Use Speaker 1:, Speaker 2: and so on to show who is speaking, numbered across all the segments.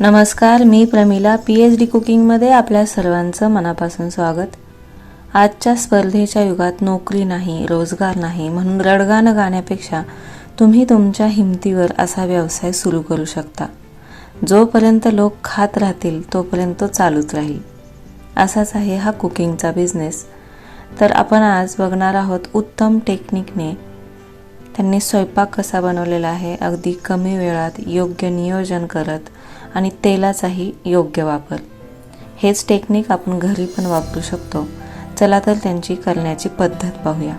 Speaker 1: नमस्कार मी Pramila P H D कुकिंगमध्ये आपल्या सर्वांचं मनापासून स्वागत. आजच्या स्पर्धेच्या युगात नोकरी नाही रोजगार नाही म्हणून रडगाणं गाण्यापेक्षा तुम्ही तुमच्या हिमतीवर असा व्यवसाय सुरू करू शकता. जोपर्यंत लोक खात राहतील तोपर्यंत तो चालूच राहील. असाच आहे हा कुकिंगचा बिझनेस तर आपण आज बघणार आहोत उत्तम टेक्निकने त्यांनी स्वयंपाक कसा बनवलेला आहे अगदी कमी वेळात योग्य नियोजन करत आणि तेलाचाही योग्य वापर. हेच टेक्निक आपण घरी पण वापरू शकतो. चला तर त्यांची करण्याची पद्धत पाहूया.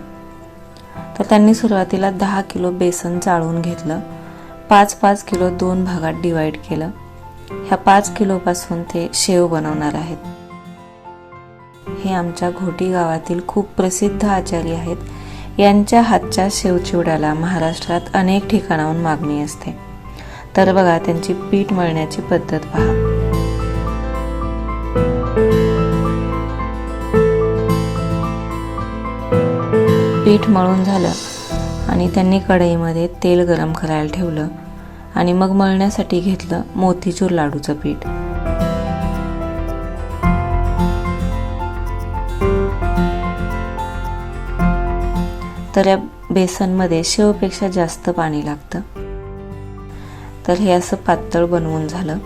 Speaker 1: तर त्यांनी सुरुवातीला दहा किलो बेसन चाळून घेतलं. पाच पाच किलो दोन भागात डिवाईड केलं. ह्या पाच किलोपासून ते शेव बनवणार आहेत. हे आमच्या घोटी गावातील खूप प्रसिद्ध आचारी आहेत. यांच्या हातच्या शेवचिवड्याला महाराष्ट्रात अनेक ठिकाणाहून मागणी असते. तर बघा त्यांची पीठ मळण्याची पद्धत पहा. पीठ मळून झालं आणि त्यांनी कढईमध्ये तेल गरम करायला ठेवलं आणि मग मळण्यासाठी घेतलं मोतीचूर लाडूचं पीठ. तर या बेसनमध्ये शेवपेक्षा जास्त पाणी लागतं. तर हे असं पातळ बनवून झालं.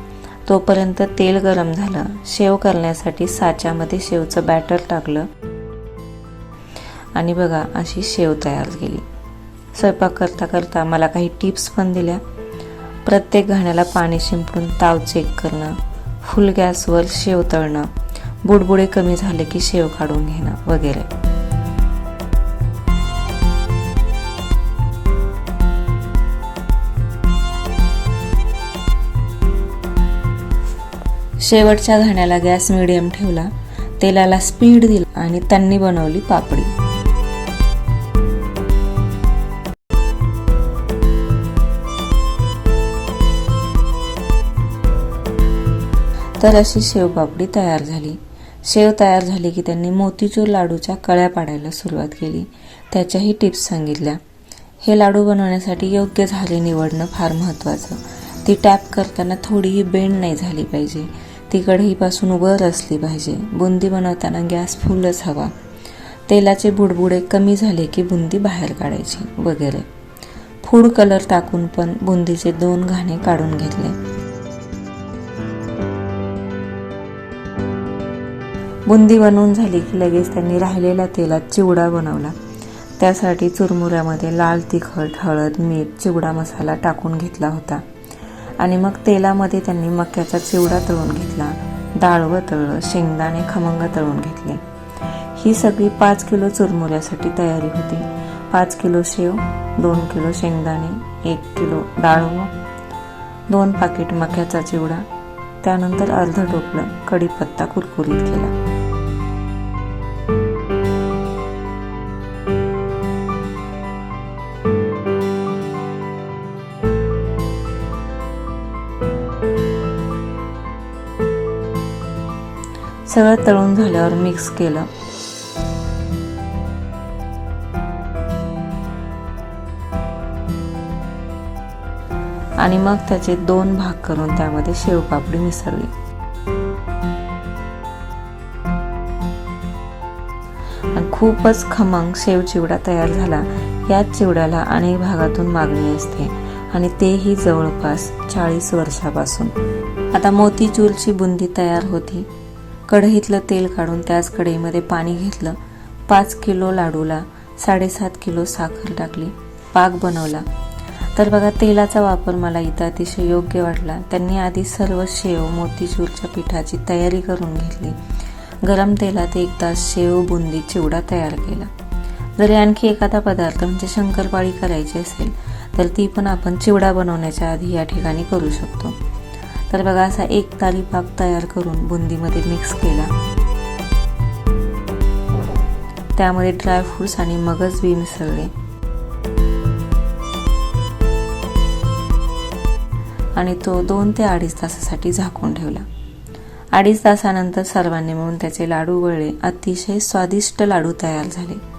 Speaker 1: तोपर्यंत तेल गरम झालं. शेव करण्यासाठी साच्यामध्ये शेवचं बॅटर टाकलं. आणि बघा अशी शेव तयार केली स्वयंपाक करता करता मला काही टिप्स पण दिल्या. प्रत्येक घाण्याला पाणी शिंपडून ताव चेक करणं. फुल गॅसवर शेव तळणं. बुडबुडे कमी झाले की शेव काढून घेणं वगैरे. शेवटच्या घाण्याला गॅस मिडियम ठेवला. तेलाला स्पीड दिला आणि त्यांनी बनवली पापडी. तर अशी शेवपापडी तयार झाली. शेव तयार झाली की त्यांनी मोतीचूर लाडूच्या कळ्या पाडायला सुरुवात केली. त्याच्याही टिप्स सांगितल्या. हे लाडू बनवण्यासाठी योग्य झाले निवडणं फार महत्त्वाचं. ती टॅप करताना थोडीही बेंड नाही झाली पाहिजे. ती कढईपासून वर असली पाहिजे. बुंदी बनवताना गॅस फुलच हवा. तेलाचे बुडबुडे कमी झाले की बुंदी बाहेर काढायची वगैरे. फूड कलर टाकून पण बुंदीचे दोन घाणे काढून घेतले. बुंदी बनवून झाली की लगेच त्यांनी राहिलेल्या तेलात चिवडा बनवला. त्यासाठी चुरमुऱ्यामध्ये लाल तिखट हळद मीठ चिवडा मसाला टाकून घेतला होता. आणि मग तेलामध्ये त्यांनी मक्याचा चिवडा तळून घेतला डाळवं तळलं शेंगदाणे खमंग तळून घेतले. ही सगळी पाच किलो चुरमुऱ्यासाठी तयारी होती. पाच किलो शेव दोन किलो शेंगदाणे एक किलो डाळवं दोन पाकिट मक्याचा चिवडा त्यानंतर अर्ध टोपलं कढीपत्ता कुरकुरीत केला. सगळं तळून झाल्यावर मिक्स केलं. आणि मग त्याचे दोन भाग करून त्यामध्ये शेवपापडी मिसळली. खूपच खमंग शेव चिवडा तयार झाला. याच चिवड्याला अनेक भागातून मागणी असते आणि तेही जवळपास चाळीस वर्षापासून. आता मोतीचूरची बुंदी तयार होती. कढईतलं तेल काढून त्याच कढईमध्ये पाणी घेतलं. पाच किलो लाडूला साडेसात किलो साखर टाकली. पाक बनवला. तर बघा तेलाचा वापर मला इथं अतिशय योग्य वाटला. त्यांनी आधी सर्व शेव मोतीचूरच्या पिठाची तयारी करून घेतली. गरम तेलात एक तास शेव बुंदी चिवडा तयार केला. जरी आणखी एखादा पदार्थ म्हणजे शंकरपाळी करायची असेल तर ती पण आपण चिवडा बनवण्याच्या आधी या ठिकाणी करू शकतो. तर बघा असा एक ताली पाक तयार करून बुंदीमध्ये मिक्स केला. त्यामध्ये ड्रायफ्रूट्स आणि मगज बी मिसळले. आणि तो दोन ते अडीच तासासाठी झाकून ठेवला. अडीच तासानंतर सर्वांनी मिळून त्याचे लाडू वळले अतिशय स्वादिष्ट लाडू तयार झाले.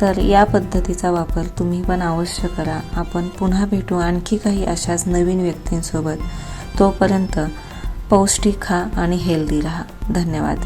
Speaker 1: तर या पद्धतीचा वापर तुम्ही पण अवश्य करा. आपण पुन्हा भेटू आणखी काही अशाच नवीन व्यक्तींसोबत. तोपर्यंत पौष्टिक खा आणि हेल्दी राहा. धन्यवाद.